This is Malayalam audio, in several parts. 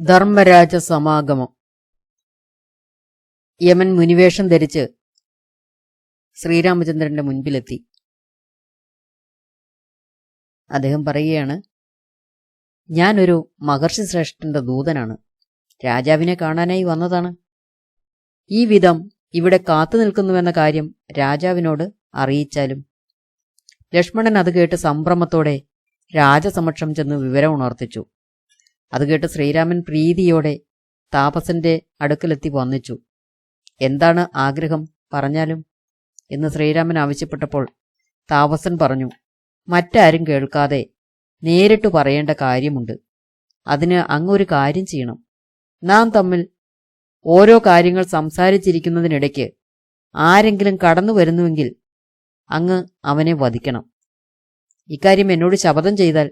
ധർമ്മരാജ സമാഗമം യമൻ മുനിവേഷം ധരിച്ച് ശ്രീരാമചന്ദ്രന്റെ മുൻപിലെത്തി. അദ്ദേഹം പറയുകയാണ് ഞാനൊരു മഹർഷി ശ്രേഷ്ഠന്റെ ദൂതനാണ്. രാജാവിനെ കാണാനായി വന്നതാണ്. ഈ വിധം ഇവിടെ കാത്തു നിൽക്കുന്നുവെന്ന കാര്യം രാജാവിനോട് അറിയിച്ചാലും. ലക്ഷ്മണൻ അത് കേട്ട് സംഭ്രമത്തോടെ രാജസമക്ഷം ചെന്ന് വിവരം ഉണർത്തിച്ചു. അത് കേട്ട് ശ്രീരാമൻ പ്രീതിയോടെ താപസന്റെ അടുക്കലെത്തി വന്നിച്ചു. എന്താണ് ആഗ്രഹം പറഞ്ഞാലും? എന്ന് ശ്രീരാമൻ ആവശ്യപ്പെട്ടപ്പോൾ താപസൻ പറഞ്ഞു മറ്റാരും കേൾക്കാതെ നേരിട്ട് പറയേണ്ട കാര്യമുണ്ട്. അതിന് അങ്ങൊരു കാര്യം ചെയ്യണം. നാം തമ്മിൽ ഓരോ കാര്യങ്ങൾ സംസാരിച്ചിരിക്കുന്നതിനിടയ്ക്ക് ആരെങ്കിലും കടന്നു വരുന്നുവെങ്കിൽ അങ്ങ് അവനെ വധിക്കണം. ഇക്കാര്യം എന്നോട് ശപഥം ചെയ്താൽ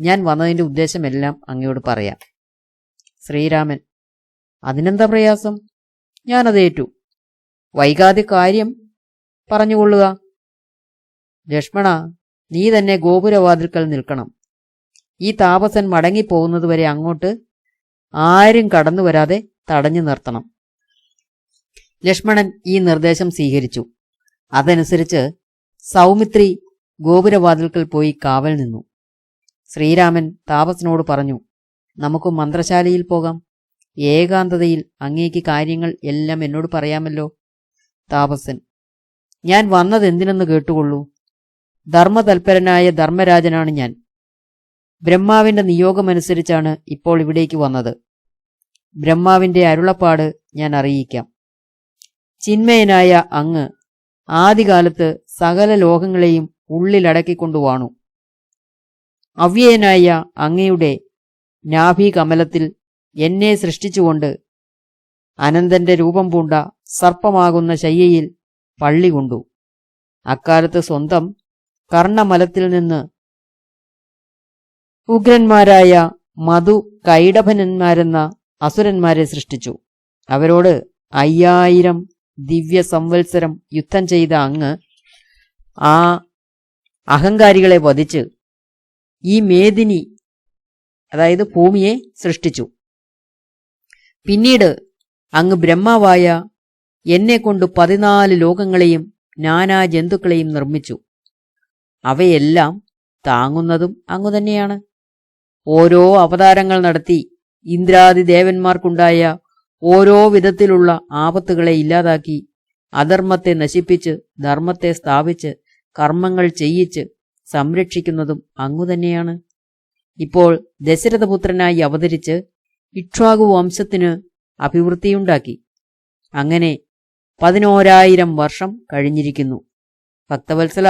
ഞാൻ വന്നതിന്റെ ഉദ്ദേശമെല്ലാം അങ്ങയോട് പറയാം. ശ്രീരാമൻ അതിനെന്താ പ്രയാസം? ഞാനത് ഏറ്റു. വൈകാതെ കാര്യം പറഞ്ഞുകൊള്ളുക. ലക്ഷ്മണ നീ തന്നെ ഗോപുരവാതിൽക്കൽ നിൽക്കണം. ഈ താപസൻ മടങ്ങിപ്പോകുന്നതുവരെ അങ്ങോട്ട് ആരും കടന്നു വരാതെ തടഞ്ഞു നിർത്തണം. ലക്ഷ്മണൻ ഈ നിർദ്ദേശം സ്വീകരിച്ചു. അതനുസരിച്ച് സൗമിത്രി ഗോപുരവാതിൽക്കൽ പോയി കാവൽ നിന്നു. ശ്രീരാമൻ താപസിനോട് പറഞ്ഞു നമുക്ക് മന്ത്രശാലയിൽ പോകാം. ഏകാന്തതയിൽ അങ്ങേക്ക് കാര്യങ്ങൾ എല്ലാം എന്നോട് പറയാമല്ലോ. താപസൻ ഞാൻ വന്നത് എന്തിനെന്ന് കേട്ടുകൊള്ളൂ. ധർമ്മതൽപരനായ ധർമ്മരാജനാണ് ഞാൻ. ബ്രഹ്മാവിന്റെ നിയോഗമനുസരിച്ചാണ് ഇപ്പോൾ ഇവിടേക്ക് വന്നത്. ബ്രഹ്മാവിന്റെ അരുളപ്പാട് ഞാൻ അറിയിക്കാം. ചിന്മയനായ അങ്ങ് ആദികാലത്ത് സകല ലോകങ്ങളെയും ഉള്ളിലടക്കിക്കൊണ്ടുവാണു അവ്യയനായ അങ്ങയുടെ നാഭീകമലത്തിൽ എന്നെ സൃഷ്ടിച്ചുകൊണ്ട് അനന്തന്റെ രൂപം പൂണ്ട സർപ്പമാകുന്ന ശയ്യയിൽ പള്ളി കൊണ്ടു. അക്കാലത്ത് സ്വന്തം കർണമലത്തിൽ നിന്ന് ഉഗ്രന്മാരായ മധു കൈഡഭനന്മാരെന്ന അസുരന്മാരെ സൃഷ്ടിച്ചു. അവരോട് അയ്യായിരം ദിവ്യ സംവത്സരം യുദ്ധം ചെയ്ത അങ്ങ് ആ അഹങ്കാരികളെ വധിച്ച് ഈ മേദിനി അതായത് ഭൂമിയെ സൃഷ്ടിച്ചു. പിന്നീട് അങ്ങ് ബ്രഹ്മാവായ എന്നെ കൊണ്ട് പതിനാല് ലോകങ്ങളെയും നാനാ ജന്തുക്കളെയും നിർമ്മിച്ചു. അവയെല്ലാം താങ്ങുന്നതും അങ്ങു തന്നെയാണ്. ഓരോ അവതാരങ്ങൾ നടത്തി ഇന്ദ്രാദി ദേവന്മാർക്കുണ്ടായ ഓരോ വിധത്തിലുള്ള ആപത്തുകളെ ഇല്ലാതാക്കി അധർമ്മത്തെ നശിപ്പിച്ച് ധർമ്മത്തെ സ്ഥാപിച്ച് കർമ്മങ്ങൾ ചെയ്യിച്ച് സംരക്ഷിക്കുന്നതും അങ്ങുതന്നെയാണ് ഇപ്പോൾ ദശരഥപുത്രനായി അവതരിച്ച് ഇക്ഷ്വാകു വംശത്തിന് അഭിവൃദ്ധിയുണ്ടാക്കി. അങ്ങനെ പതിനോരായിരം വർഷം കഴിഞ്ഞിരിക്കുന്നു. ഭക്തവത്സല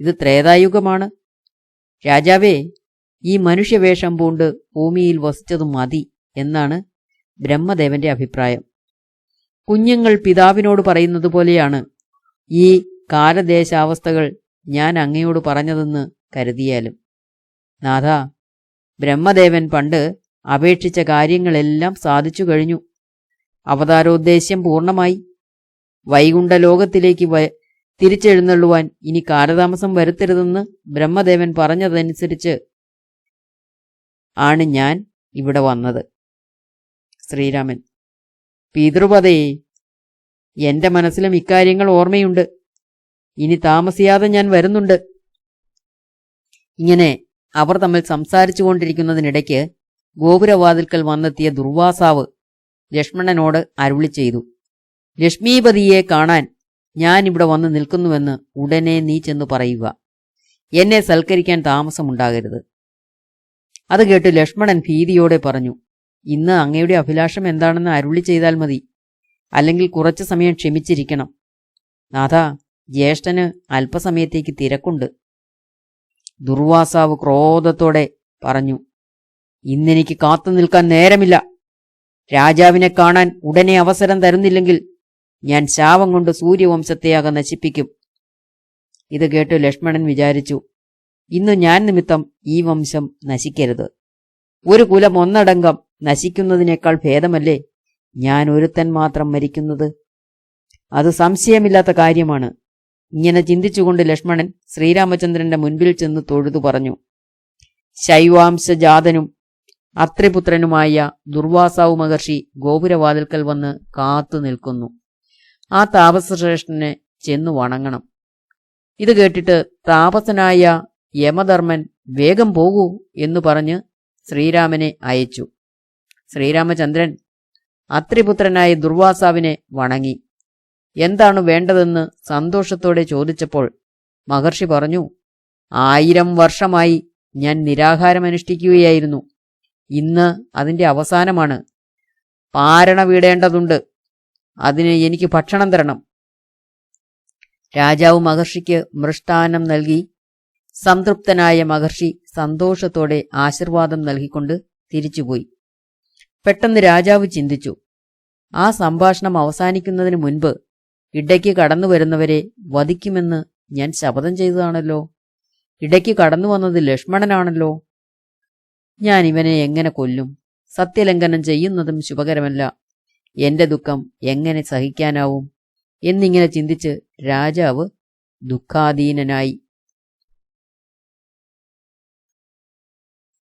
ഇത് ത്രേതായുഗമാണ്. രാജാവേ ഈ മനുഷ്യവേഷം പൂണ്ട് ഭൂമിയിൽ വസിച്ചതു മതി എന്നാണ് ബ്രഹ്മദേവന്റെ അഭിപ്രായം. കുഞ്ഞുങ്ങൾ പിതാവിനോട് പറയുന്നത് പോലെയാണ് ഈ കാലദേശാവസ്ഥകൾ ഞാൻ അങ്ങയോട് പറഞ്ഞതെന്ന് കരുതിയാലും. നാഥ ബ്രഹ്മദേവൻ പണ്ട് അപേക്ഷിച്ച കാര്യങ്ങളെല്ലാം സാധിച്ചു കഴിഞ്ഞു. അവതാരോദ്ദേശ്യം പൂർണമായി. വൈകുണ്ഠ ലോകത്തിലേക്ക് തിരിച്ചെഴുന്നള്ളുവാൻ ഇനി കാലതാമസം വരുത്തരുതെന്ന് ബ്രഹ്മദേവൻ പറഞ്ഞതനുസരിച്ച് ആണ് ഞാൻ ഇവിടെ വന്നത്. ശ്രീരാമൻ പിതൃപതയെ എന്റെ മനസ്സിലും ഇക്കാര്യങ്ങൾ ഓർമ്മയുണ്ട്. ഇനി താമസിയാതെ ഞാൻ വരുന്നുണ്ട്. ഇങ്ങനെ അവർ തമ്മിൽ സംസാരിച്ചു കൊണ്ടിരിക്കുന്നതിനിടയ്ക്ക് ഗോപുരവാതിൽക്കൽ വന്നെത്തിയ ദുർവാസാവ് ലക്ഷ്മണനോട് അരുളി ചെയ്തു. ലക്ഷ്മീപതിയെ കാണാൻ ഞാൻ ഇവിടെ വന്ന് നിൽക്കുന്നുവെന്ന് ഉടനെ നീ ചെന്ന് പറയുക. എന്നെ സൽക്കരിക്കാൻ താമസമുണ്ടാകരുത്. അത് കേട്ട് ലക്ഷ്മണൻ ഭീതിയോടെ പറഞ്ഞു ഇന്ന് അങ്ങയുടെ അഭിലാഷം എന്താണെന്ന് അരുളി ചെയ്താൽ മതി. അല്ലെങ്കിൽ കുറച്ചു സമയം ക്ഷമിച്ചിരിക്കണം. നാഥ ജ്യേഷ്ഠന് അല്പസമയത്തേക്ക് തിരക്കുണ്ട്. ദുർവാസാവ് ക്രോധത്തോടെ പറഞ്ഞു ഇന്നെനിക്ക് കാത്തു നിൽക്കാൻ നേരമില്ല. രാജാവിനെ കാണാൻ ഉടനെ അവസരം തരുന്നില്ലെങ്കിൽ ഞാൻ ശാവം കൊണ്ട് സൂര്യവംശത്തെയാകെ നശിപ്പിക്കും. ഇത് കേട്ട് ലക്ഷ്മണൻ വിചാരിച്ചു ഇന്ന് ഞാൻ നിമിത്തം ഈ വംശം നശിക്കരുത്. ഒരു കുലം ഒന്നടങ്കം നശിക്കുന്നതിനേക്കാൾ ഭേദമല്ലേ? ഞാൻ ഒരുത്തൻ മാത്രം മരിക്കുന്നത്. അത് സംശയമില്ലാത്ത കാര്യമാണ്. ഇങ്ങനെ ചിന്തിച്ചുകൊണ്ട് ലക്ഷ്മണൻ ശ്രീരാമചന്ദ്രന്റെ മുൻപിൽ ചെന്ന് തൊഴുതു പറഞ്ഞു. ശൈവാംശജാതനും അത്രിപുത്രനുമായ ദുർവാസാവു മഹർഷി ഗോപുരവാതിൽക്കൽ വന്ന് കാത്തു നിൽക്കുന്നു. ആ താപസശ്രേഷ്ഠനെ ചെന്നു വണങ്ങണം. ഇത് കേട്ടിട്ട് താപസനായ യമധർമ്മൻ വേഗം പോകൂ എന്നു പറഞ്ഞ് ശ്രീരാമനെ അയച്ചു. ശ്രീരാമചന്ദ്രൻ അത്രിപുത്രനായ ദുർവാസാവിനെ വണങ്ങി. എന്താണ് വേണ്ടതെന്ന് സന്തോഷത്തോടെ ചോദിച്ചപ്പോൾ മഹർഷി പറഞ്ഞു ആയിരം വർഷമായി ഞാൻ നിരാഹാരമനുഷ്ഠിക്കുകയായിരുന്നു ഇന്ന് അതിന്റെ അവസാനമാണ്. പാരണ വീടേണ്ടതുണ്ട്. അതിന് എനിക്ക് ഭക്ഷണം തരണം. രാജാവ് മഹർഷിക്ക് മൃഷ്ടാനം നൽകി. സംതൃപ്തനായ മഹർഷി സന്തോഷത്തോടെ ആശീർവാദം നൽകിക്കൊണ്ട് തിരിച്ചുപോയി. പെട്ടെന്ന് രാജാവ് ചിന്തിച്ചു ആ സംഭാഷണം അവസാനിക്കുന്നതിന് മുൻപ് ഇടയ്ക്ക് കടന്നു വരുന്നവരെ വധിക്കുമെന്ന് ഞാൻ ശപഥം ചെയ്തതാണല്ലോ. ഇടയ്ക്ക് കടന്നു വന്നത് ലക്ഷ്മണനാണല്ലോ. ഞാൻ ഇവനെ എങ്ങനെ കൊല്ലും? സത്യലംഘനം ചെയ്യുന്നതും ശുഭകരമല്ല. എന്റെ ദുഃഖം എങ്ങനെ സഹിക്കാനാവും? എന്നിങ്ങനെ ചിന്തിച്ച് രാജാവ് ദുഃഖാധീനനായി